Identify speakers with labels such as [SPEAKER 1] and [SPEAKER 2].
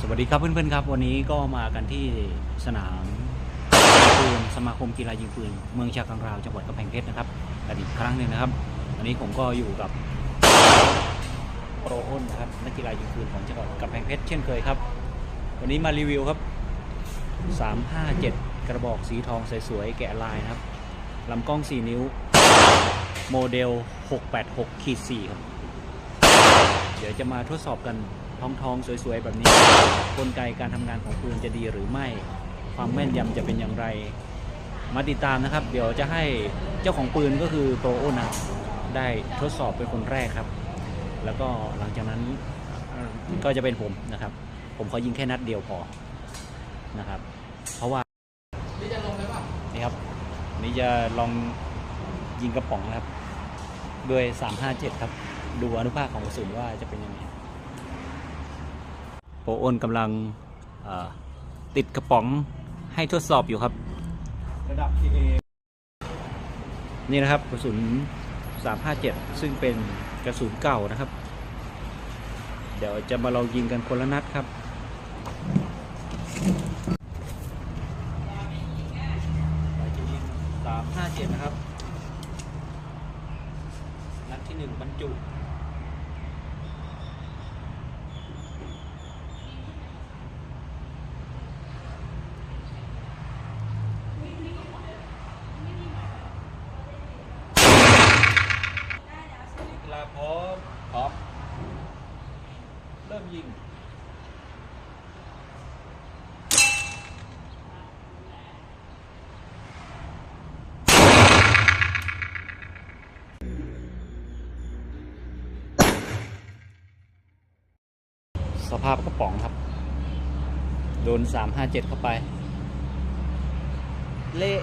[SPEAKER 1] สวัสดีครับเพื่อนๆครับ วันนี้ก็มากันที่สนามปืนสมาคมกีฬายิงปืนเมืองชากังราวจังหวัดกำแพงเพชรนะครับกันอีกครั้งหนึ่งนะครับวันนี้ผมก็อยู่กับโปรอ้นนะครับนักกีฬายิงปืนของจังหวัดกำแพงเพชรเช่นเคยครับ วันนี้มารีวิวครับ 357 กระบอกสีทองสวยๆแกะลายนะครับลำกล้อง 4 นิ้ว โมเดล 686ขีด4ครับ เดี๋ยวจะมาทดสอบกัน ทองทองๆสวยๆ แบบนี้ กลไกการทำงานของปืนจะดีหรือไม่ ความแม่นยำจะเป็นอย่างไร มาติดตามนะครับ เดี๋ยวจะให้เจ้าของปืนก็คือโปรโอนะได้ทดสอบเป็นคนแรกครับ แล้วก็หลังจากนั้นก็จะเป็นผมนะครับ ผมขอยิงแค่นัดเดียวพอนะครับ เพราะว่า
[SPEAKER 2] นี่จะลงเลยป่ะ
[SPEAKER 1] นี่ครับนนี้จะลองยิงกระป๋องนะครับ ด้วย 357 ครับ ดูอนุภาคของกระสุนว่าจะเป็นยังไง โปรโอนกำลังเอ่อติดกระป๋องให้ทดสอบอยู่ครับ
[SPEAKER 2] ระดับ TA
[SPEAKER 1] นี่นะครับกระสุน 357 ซึ่งเป็นกระสุนเก่านะครับ เดี๋ยวจะมาลองยิงกันคนละนัดครับเราจะยิง357 นะครับ นัดที่ 1 บรรจุ เวลาพร้อมพร้อม เริ่มยิง สภาพกระป๋องครับ โดน 357 เข้าไป เละ